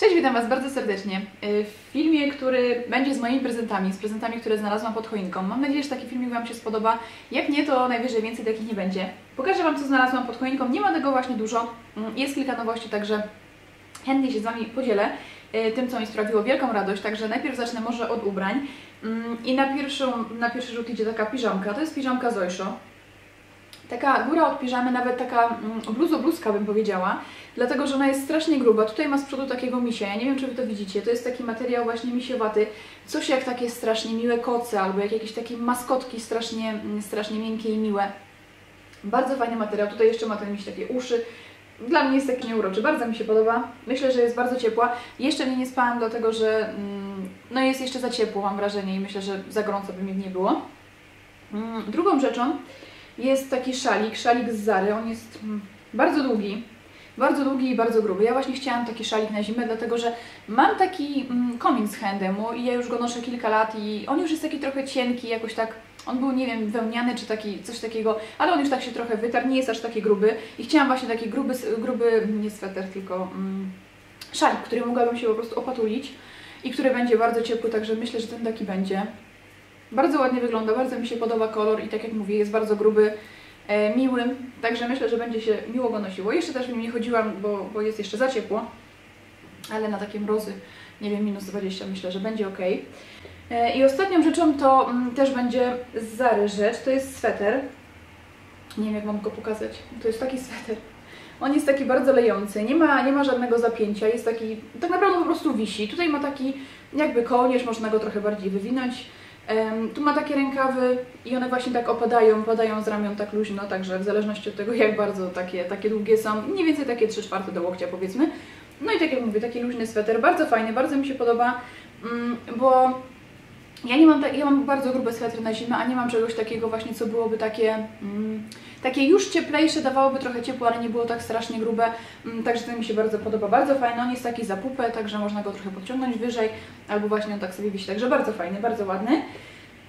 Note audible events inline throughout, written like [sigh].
Cześć, witam Was bardzo serdecznie y, w filmie, który będzie z moimi prezentami, z prezentami, które znalazłam pod choinką. Mam nadzieję, że taki filmik Wam się spodoba. Jak nie, to najwyżej więcej takich nie będzie. Pokażę Wam, co znalazłam pod choinką. Nie ma tego właśnie dużo. Mm, Jest kilka nowości, także chętnie się z Wami podzielę y, tym, co mi sprawiło wielką radość. Także najpierw zacznę może od ubrań. Mm, I na, pierwszą, na pierwszy rzut idzie taka piżamka. To jest piżamka Zojszo. Taka góra od piżamy, nawet taka mm, bluzo-bluzka bym powiedziała, dlatego że ona jest strasznie gruba. Tutaj ma z przodu takiego misia, ja nie wiem czy Wy to widzicie, to jest taki materiał właśnie misiowaty, coś jak takie strasznie miłe koce, albo jak jakieś takie maskotki strasznie, mm, strasznie miękkie i miłe. Bardzo fajny materiał, tutaj jeszcze ma ten miś takie uszy. Dla mnie jest taki nieuroczy, bardzo mi się podoba. Myślę, że jest bardzo ciepła. Jeszcze mnie nie spałam, dlatego że mm, no jest jeszcze za ciepło, mam wrażenie, i myślę, że za gorąco by mi nie było. Drugą rzeczą jest taki szalik, szalik z Zary. On jest mm, bardzo długi, bardzo długi i bardzo gruby. Ja właśnie chciałam taki szalik na zimę, dlatego że mam taki mm, komin z Handemu i ja już go noszę kilka lat i on już jest taki trochę cienki, jakoś tak, on był, nie wiem, wełniany czy taki, coś takiego, ale on już tak się trochę wytarł, nie jest aż taki gruby i chciałam właśnie taki gruby, gruby nie sweter, tylko mm, szalik, który mogłabym się po prostu opatulić i który będzie bardzo ciepły, także myślę, że ten taki będzie. Bardzo ładnie wygląda, bardzo mi się podoba kolor i tak jak mówię, jest bardzo gruby, e, miły, także myślę, że będzie się miło go nosiło. Jeszcze też w nim nie chodziłam, bo, bo jest jeszcze za ciepło, ale na takie mrozy, nie wiem, minus 20 myślę, że będzie ok. E, I ostatnią rzeczą to mm, też będzie z Zary rzecz, to jest sweter. Nie wiem jak mam go pokazać, to jest taki sweter. On jest taki bardzo lejący, nie ma, nie ma żadnego zapięcia, jest taki, tak naprawdę po prostu wisi. Tutaj ma taki jakby kołnierz, można go trochę bardziej wywinąć. Tu ma takie rękawy i one właśnie tak opadają, opadają z ramion tak luźno, także w zależności od tego [laughs] jak bardzo takie, takie długie są, mniej więcej takie 3 czwarte do łokcia powiedzmy. No i tak jak mówię, taki luźny sweter, bardzo fajny, bardzo mi się podoba, mm, bo ja nie mam, ja mam bardzo grube swetry na zimę, a nie mam czegoś takiego właśnie, co byłoby takie, mm, takie już cieplejsze, dawałoby trochę ciepło, ale nie było tak strasznie grube, mm, także to mi się bardzo podoba, bardzo fajny, on jest taki za pupę, także można go trochę podciągnąć wyżej, albo właśnie on tak sobie wisi, także bardzo fajny, bardzo ładny.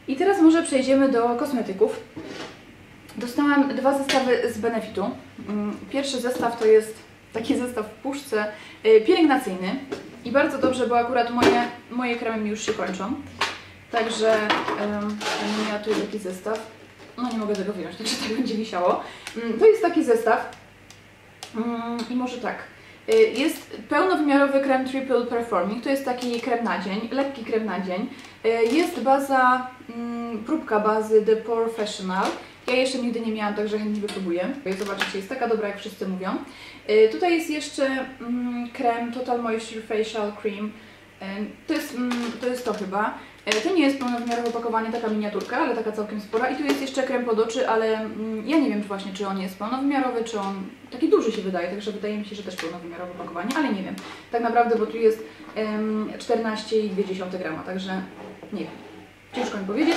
I teraz może przejdziemy do kosmetyków. Dostałam dwa zestawy z Benefitu. Mm, Pierwszy zestaw to jest taki zestaw w puszce y, pielęgnacyjny i bardzo dobrze, bo akurat moje, moje kremy mi już się kończą. Także um, ja tu jest taki zestaw. No nie mogę tego wyjąć, [laughs] także tak będzie wisiało. Mm, To jest taki zestaw. Mm, I może tak. Y, Jest pełnowymiarowy krem Triple Performing. To jest taki krem na dzień, lekki krem na dzień. Y, Jest baza, mm, próbka bazy The Professional. Ja jeszcze nigdy nie miałam, także chętnie wypróbuję. Zobaczycie, jest taka dobra, jak wszyscy mówią. Y, Tutaj jest jeszcze krem Total Moisture Facial Cream. To jest, to jest to chyba. Y, To nie jest pełnowymiarowe opakowanie, taka miniaturka, ale taka całkiem spora. I tu jest jeszcze krem pod oczy, ale mm, ja nie wiem czy właśnie, czy on jest pełnowymiarowy, czy on taki duży się wydaje, także wydaje mi się, że też pełnowymiarowe opakowanie, ale nie wiem. Tak naprawdę, bo tu jest em, 14,2 grama, także nie wiem. Ciężko mi powiedzieć.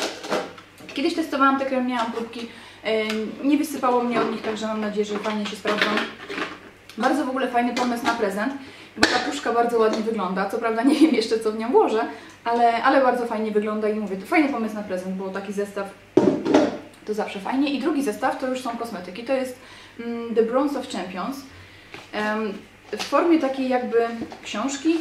Kiedyś testowałam te kremy, miałam próbki, nie wysypało mnie od nich, także mam nadzieję, że fajnie się sprawdzą. Bardzo w ogóle fajny pomysł na prezent, bo ta puszka bardzo ładnie wygląda. Co prawda nie wiem jeszcze co w nią włożę, ale, ale bardzo fajnie wygląda i mówię, to fajny pomysł na prezent, bo taki zestaw to zawsze fajnie. I drugi zestaw to już są kosmetyki. To jest mm, The Bronze of Champions. Em, w formie takiej jakby książki.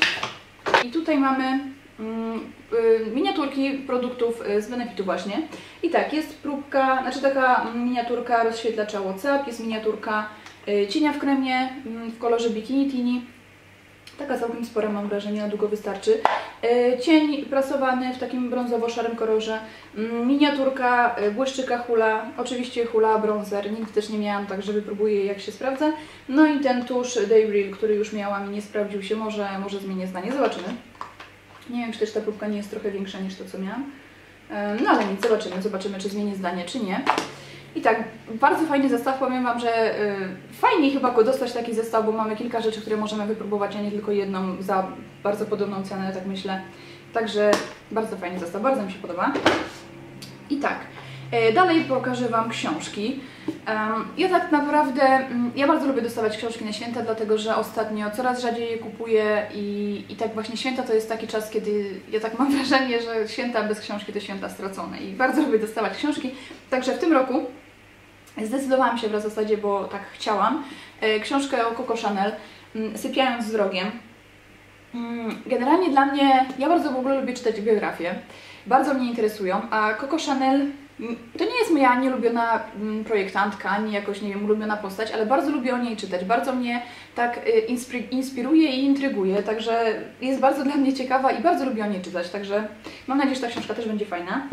I tutaj mamy mm, y, miniaturki produktów y, z Benefitu właśnie. I tak, jest próbka, znaczy taka miniaturka rozświetlacza WhatsApp, jest miniaturka y, cienia w kremie mm, w kolorze Bikini Tini. Taka całkiem spora mam wrażenie, na długo wystarczy. E, Cień prasowany w takim brązowo-szarym kolorze. Mm, Miniaturka, e, błyszczyka hula, oczywiście hula bronzer. Nigdy też nie miałam, także wypróbuję jak się sprawdza. No i ten tusz Day Real, który już miałam i nie sprawdził się, może, może zmienię zdanie. Zobaczymy. Nie wiem, czy też ta próbka nie jest trochę większa niż to, co miałam. E, No ale nic, zobaczymy. Zobaczymy, czy zmienię zdanie, czy nie. I tak, bardzo fajny zestaw. Powiem Wam, że y, fajniej chyba go dostać taki zestaw, bo mamy kilka rzeczy, które możemy wypróbować, a nie tylko jedną za bardzo podobną cenę, tak myślę. Także bardzo fajny zestaw, bardzo mi się podoba. I tak, y, dalej pokażę Wam książki. Ja tak naprawdę, mm, ja bardzo lubię dostawać książki na święta, dlatego że ostatnio coraz rzadziej je kupuję i, i tak właśnie święta to jest taki czas, kiedy ja tak mam [laughs] wrażenie, że święta bez książki to święta stracone i bardzo lubię dostawać książki. Także w tym roku Zdecydowałam się w zasadzie, bo tak chciałam. E, Książkę o Coco Chanel, mm, Sypiając z wrogiem. Mm, Generalnie dla mnie, ja bardzo w ogóle lubię czytać biografie, bardzo mnie interesują, a Coco Chanel mm, to nie jest moja nielubiona mm, projektantka, ani jakoś, nie wiem, ulubiona postać, ale bardzo lubię o niej czytać, bardzo mnie tak y, inspiruje i intryguje, także jest bardzo dla mnie ciekawa i bardzo lubię o niej czytać, także mam nadzieję, że ta książka też będzie fajna.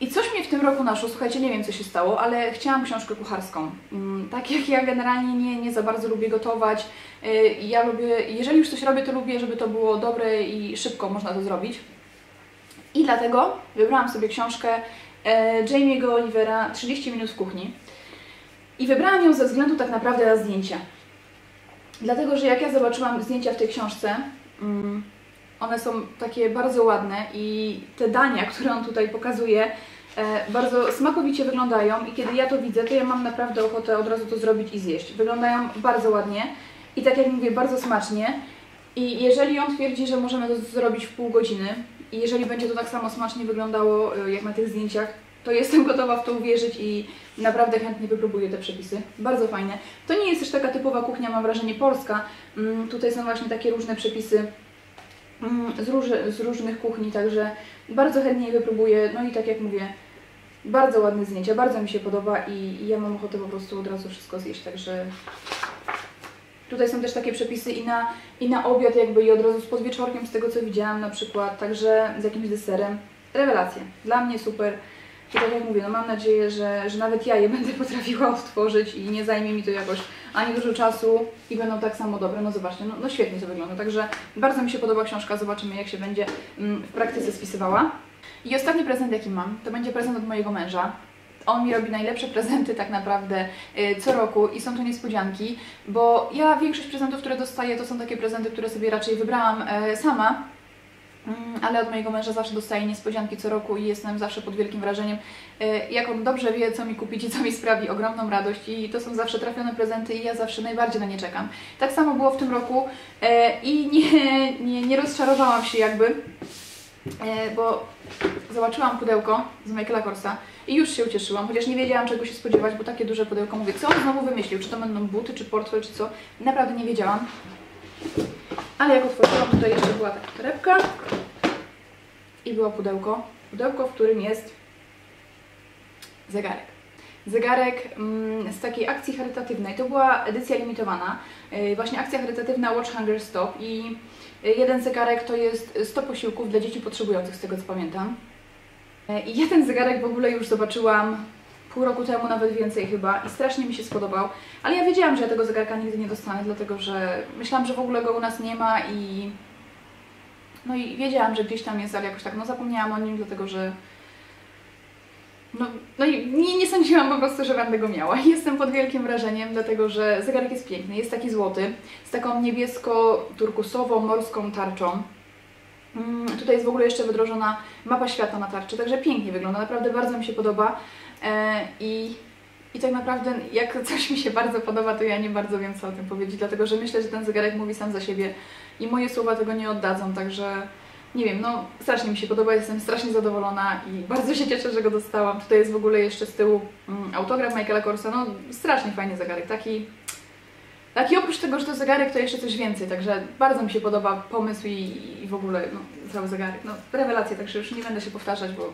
I coś mnie w tym roku naszło, słuchajcie, nie wiem co się stało, ale chciałam książkę kucharską. Mm, Tak jak ja generalnie nie, nie za bardzo lubię gotować, y, ja lubię, jeżeli już coś robię, to lubię, żeby to było dobre i szybko można to zrobić. I dlatego wybrałam sobie książkę e, Jamie'ego Olivera 30 minut w kuchni. I wybrałam ją ze względu tak naprawdę na zdjęcia. Dlatego, że jak ja zobaczyłam zdjęcia w tej książce, mm, one są takie bardzo ładne i te dania, które on tutaj pokazuje, e, bardzo smakowicie wyglądają i kiedy ja to widzę, to ja mam naprawdę ochotę od razu to zrobić i zjeść. Wyglądają bardzo ładnie i tak jak mówię, bardzo smacznie. I jeżeli on twierdzi, że możemy to zrobić w pół godziny i jeżeli będzie to tak samo smacznie wyglądało e, jak na tych zdjęciach, to jestem gotowa w to uwierzyć i naprawdę chętnie wypróbuję te przepisy. Bardzo fajne. To nie jest też taka typowa kuchnia, mam wrażenie, polska. Mm, Tutaj są właśnie takie różne przepisy z, róży, z różnych kuchni, także bardzo chętnie je wypróbuję. No i tak jak mówię, bardzo ładne zdjęcia, bardzo mi się podoba i, i ja mam ochotę po prostu od razu wszystko zjeść, także tutaj są też takie przepisy i na, i na obiad jakby i od razu z podwieczorkiem z tego co widziałam na przykład, także z jakimś deserem. Rewelacja, dla mnie super. I tak jak mówię, no mam nadzieję, że, że nawet ja je [laughs] będę potrafiła odtworzyć i nie zajmie mi to jakoś ani dużo czasu i będą tak samo dobre. No zobaczcie, no, no świetnie to wygląda. Także bardzo mi się podoba książka, zobaczymy jak się będzie mm, w praktyce spisywała. I ostatni prezent jaki mam, to będzie prezent od mojego męża. On mi robi najlepsze prezenty tak naprawdę y, co roku i są to niespodzianki, bo ja większość prezentów, które dostaję, to są takie prezenty, które sobie raczej wybrałam e, sama, ale od mojego męża zawsze dostaję niespodzianki co roku i jestem zawsze pod wielkim wrażeniem, e, jak on dobrze wie, co mi kupić i co mi sprawi ogromną radość i to są zawsze trafione prezenty i ja zawsze najbardziej na nie czekam. Tak samo było w tym roku e, i nie, nie, nie rozczarowałam się jakby, e, bo zobaczyłam pudełko z Michaela Korsa i już się ucieszyłam, chociaż nie wiedziałam czego się spodziewać, bo takie duże pudełko, mówię, co on znowu wymyślił, czy to będą buty, czy portfel, czy co, naprawdę nie wiedziałam. Ale jak otworzyłam, tutaj jeszcze była taka torebka i było pudełko. Pudełko, w którym jest zegarek. Zegarek mm, z takiej akcji charytatywnej. To była edycja limitowana. Yy, właśnie akcja charytatywna Watch Hunger Stop i yy, jeden zegarek to jest 100 posiłków dla dzieci potrzebujących, z tego co pamiętam. Yy, I ja ten zegarek w ogóle już zobaczyłam pół roku temu, nawet więcej chyba i strasznie mi się spodobał. Ale ja wiedziałam, że ja tego zegarka nigdy nie dostanę, dlatego że myślałam, że w ogóle go u nas nie ma i no i wiedziałam, że gdzieś tam jest, ale jakoś tak, no zapomniałam o nim, dlatego że no, no i nie, nie sądziłam po prostu, że będę go miała. [laughs] Jestem pod wielkim wrażeniem, dlatego że zegarek jest piękny, jest taki złoty, z taką niebiesko-turkusową morską tarczą. Mm, tutaj jest w ogóle jeszcze wydrożona mapa świata na tarczy, także pięknie wygląda, naprawdę bardzo mi się podoba. E, I, I tak naprawdę, jak coś mi się bardzo podoba, to ja nie bardzo wiem, co o tym powiedzieć, dlatego że myślę, że ten zegarek mówi sam za siebie i moje słowa tego nie oddadzą, także nie wiem, no strasznie mi się podoba, jestem strasznie zadowolona i bardzo się cieszę, że go dostałam. Tutaj jest w ogóle jeszcze z tyłu mm, autograf Michaela Korsa, no strasznie fajny zegarek, taki... Taki oprócz tego, że to zegarek, to jeszcze coś więcej, także bardzo mi się podoba pomysł i, i w ogóle no, cały zegarek. No, rewelacja, także już nie będę się powtarzać, bo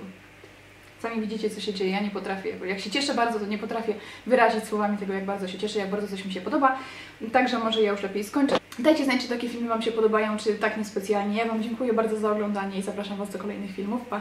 Sami widzicie, co się dzieje, ja nie potrafię, jak się cieszę bardzo, to nie potrafię wyrazić słowami tego, jak bardzo się cieszę, jak bardzo coś mi się podoba. Także może ja już lepiej skończę. Dajcie znać, czy takie filmy Wam się podobają, czy tak niespecjalnie. Ja Wam dziękuję bardzo za oglądanie i zapraszam Was do kolejnych filmów. Pa!